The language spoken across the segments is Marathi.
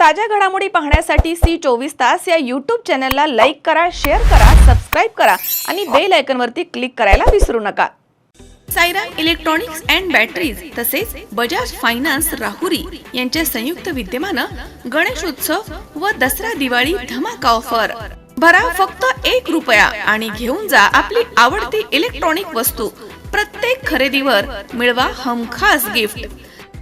ताज्या घडामोडी पाहण्यासाठी सी चोवीस तास या यूट्यूब चॅनलला लाईक करा शेअर करा सबस्क्राईब करा आणि बेल आयकॉनवरती क्लिक करायला विसरू नका. सायरा इलेक्ट्रॉनिक्स अँड बॅटरीज तसेच बजाज फायनान्स राहुरी यांच्या संयुक्त विद्यमानं गणेशोत्सव व दसरा दिवाळी धमाका ऑफर भरा फक्त एक रुपया आणि घेऊन जा आपली आवडती इलेक्ट्रॉनिक वस्तू. प्रत्येक खरेदीवर मिळवा हमखास गिफ्ट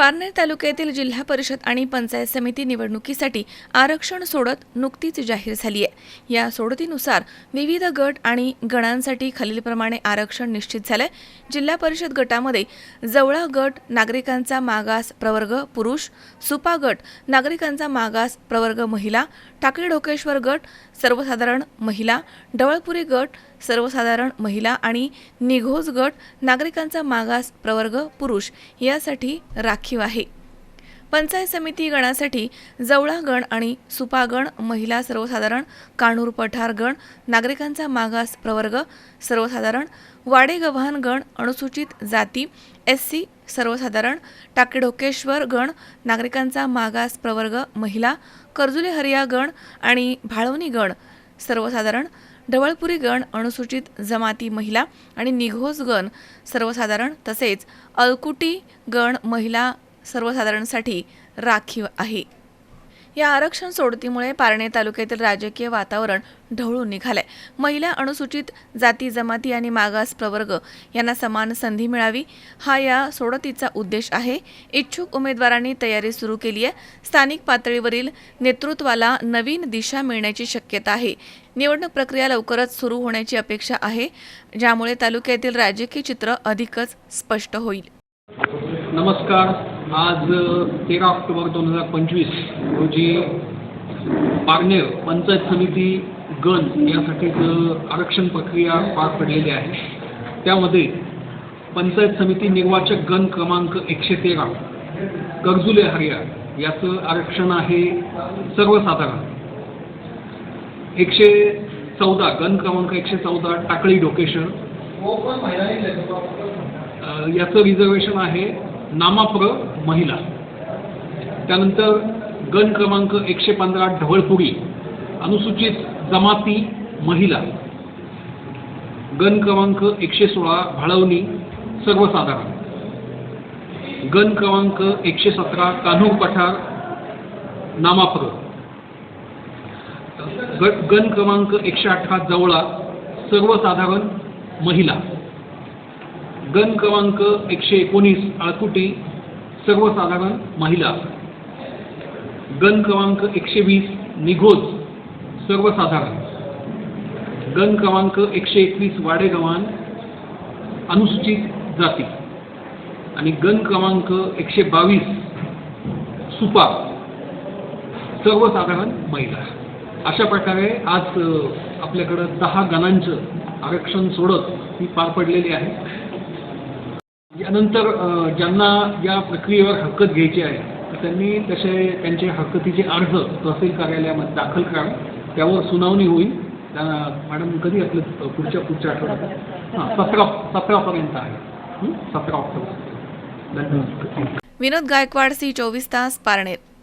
पारनेर तालुक्यातील जिल्हा परिषद आणि पंचायत समिती निवडणुकीसाठी आरक्षण सोडत नुकतीच जाहीर झाली आहे. या सोडतीनुसार विविध गट आणि गणांसाठी खालीलप्रमाणे आरक्षण निश्चित झालंय. जिल्हा परिषद गटामध्ये जवळा गट नागरिकांचा मागास प्रवर्ग पुरुष सुपा गट नागरिकांचा मागास प्रवर्ग महिला टाकळी ढोकेश्वर गट सर्वसाधारण महिला डवळपुरी गट सर्वसाधारण महिला आणि निघोज गट नागरिकांचा मागास प्रवर्ग पुरुष यासाठी राखी राखीव आहे पंचायत समिती गणासाठी जवळा गण आणि सुपा गण महिला सर्वसाधारण काणूर पठार गण नागरिकांचा मागास प्रवर्ग सर्वसाधारण वाडेगव्हाण गण अनुसूचित जाती एस सी सर्वसाधारण टाकेढोकेश्वर गण नागरिकांचा मागास प्रवर्ग महिला कर्जुले हरिया गण आणि भाळवणी गण सर्वसाधारण ढवळपुरी गण अनुसूचित जमाती महिला आणि निघोज गण सर्वसाधारण तसेच अलकुटी गण महिला सर्वसाधारणसाठी राखीव आहे. या आरक्षण सोडतीमुळे पारणे तालुक्यातील राजकीय वातावरण ढवळून निघालंय. महिला अनुसूचित जाती जमाती आणि मागास प्रवर्ग यांना समान संधी मिळावी हा या सोडतीचा उद्देश आहे. इच्छुक उमेदवारांनी तयारी सुरू केली आहे. स्थानिक पातळीवरील नेतृत्वाला नवीन दिशा मिळण्याची शक्यता आहे. निवडणूक प्रक्रिया लवकरच सुरू होण्याची अपेक्षा आहे ज्यामुळे तालुक्यातील राजकीय चित्र अधिकच स्पष्ट होईल. नमस्कार. आज तेरा ऑक्टोबर दोन हजार पंचवीस रोजी पारनेर पंचायत समिती गण यासाठीचं आरक्षण प्रक्रिया पार पडलेली आहे. त्यामध्ये पंचायत समिती निर्वाचक गण क्रमांक एकशे तेरा कर्जुले हरिया याचं आरक्षण आहे सर्वसाधारण. एकशे चौदा गण क्रमांक एकशे चौदा टाकळी डोकेशन याचं रिझर्वेशन आहे नामाप्र महिला. त्यानंतर गण क्रमांक एकशे पंधरा ढवळपुरी अनुसूचित जमाती महिला. गण क्रमांक एकशे सोळा भाळवणी सर्वसाधारण. गण क्रमांक एकशे सतरा कान्हूर पठार नामाप्र. गण क्रमांक एकशे अठरा जवळा सर्वसाधारण महिला. गण क्रमांक एकशे एकोणीस आळकुटी सर्वसाधारण महिला. गण क्रमांक एकशे वीस निघोज सर्वसाधारण. गण क्रमांक एकशे एकवीस वाडेगव्हाण अनुसूचित जाती. आणि गण क्रमांक एकशे बावीस सुपा सर्वसाधारण महिला. अशा प्रकारे आज आपल्याकडं दहा गणांचं आरक्षण सोडत ही पार पडलेली आहे. यानंतर ज्यांना या प्रक्रियेवर हरकत घ्यायची आहे तर त्यांनी तसे त्यांचे हरकतीचे अर्ज तहसील कार्यालयामध्ये दाखल करावे. त्यावर सुनावणी होईल. त्या मॅडम कधी आपलं पुढच्या पुढच्या आठवड्यात? हां सतरा सतरापर्यंत आहे. सतरा ऑक्टोबर. धन्यवाद. विनोद गायकवाड सी चोवीस तास पारनेर.